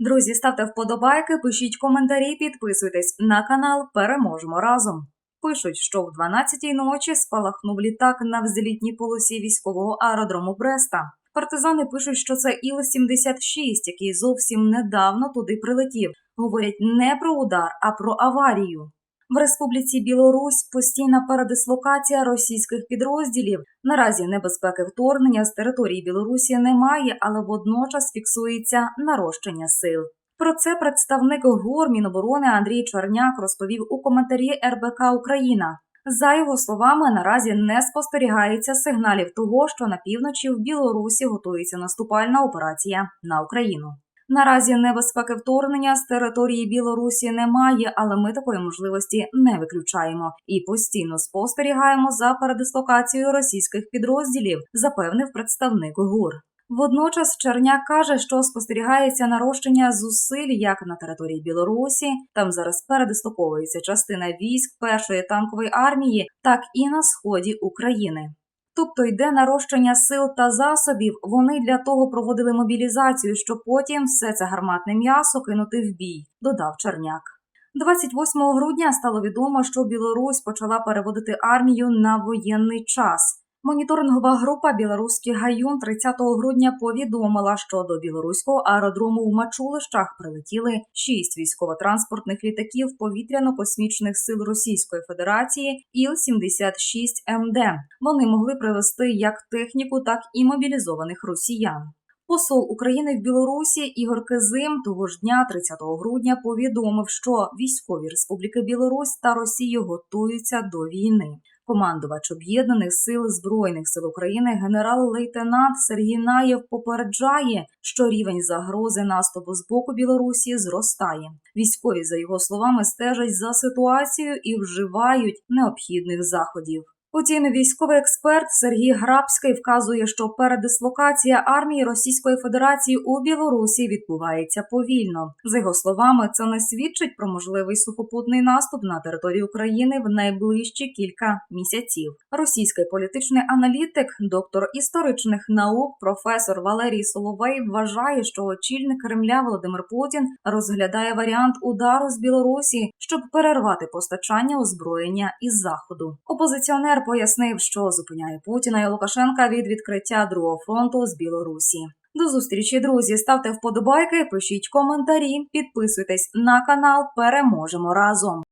Друзі, ставте вподобайки, пишіть коментарі, підписуйтесь на канал. Переможемо разом. Пишуть, що в 12-й ночі спалахнув літак на взлітній полосі військового аеродрому Бреста. Партизани пишуть, що це Іл-76, який зовсім недавно туди прилетів. Говорять не про удар, а про аварію. В Республіці Білорусь постійна передислокація російських підрозділів. Наразі небезпеки вторгнення з території Білорусі немає, але водночас фіксується нарощення сил. Про це представник ГУР Міноборони Андрій Чорняк розповів у коментарі РБК Україна. За його словами, наразі не спостерігається сигналів того, що на півночі в Білорусі готується наступальна операція на Україну. Наразі небезпеки вторгнення з території Білорусі немає, але ми такої можливості не виключаємо і постійно спостерігаємо за передислокацією російських підрозділів, запевнив представник ГУР. Водночас Черняк каже, що спостерігається нарощення зусиль як на території Білорусі, там зараз передислоковується частина військ першої танкової армії, так і на сході України. Тобто йде нарощення сил та засобів. Вони для того проводили мобілізацію, щоб потім все це гарматне м'ясо кинути в бій, додав Черняк. 28 грудня стало відомо, що Білорусь почала переводити армію на воєнний час. Моніторингова група Білоруський гаюн 30 грудня повідомила, що до білоруського аеродрому в Мачулищах прилетіли шість військово-транспортних літаків повітряно-космічних сил Російської Федерації Іл-76 МД. Вони могли привезти як техніку, так і мобілізованих росіян. Посол України в Білорусі Ігор Кизим того ж дня, 30 грудня, повідомив, що військові республіки Білорусь та Росія готуються до війни. Командувач об'єднаних сил збройних сил України генерал-лейтенант Сергій Наєв попереджає, що рівень загрози наступу з боку Білорусі зростає. Військові, за його словами, стежать за ситуацією і вживають необхідних заходів. Утім, військовий експерт Сергій Грабський вказує, що передислокація армії Російської Федерації у Білорусі відбувається повільно. За його словами, це не свідчить про можливий сухопутний наступ на територію України в найближчі кілька місяців. Російський політичний аналітик, доктор історичних наук, професор Валерій Соловей вважає, що очільник Кремля Володимир Путін розглядає варіант удару з Білорусі, щоб перервати постачання озброєння із заходу. Опозиціонер пояснив, що зупиняє Путіна і Лукашенка від відкриття другого фронту з Білорусі. До зустрічі, друзі. Ставте вподобайки, пишіть коментарі, підписуйтесь на канал. Переможемо разом.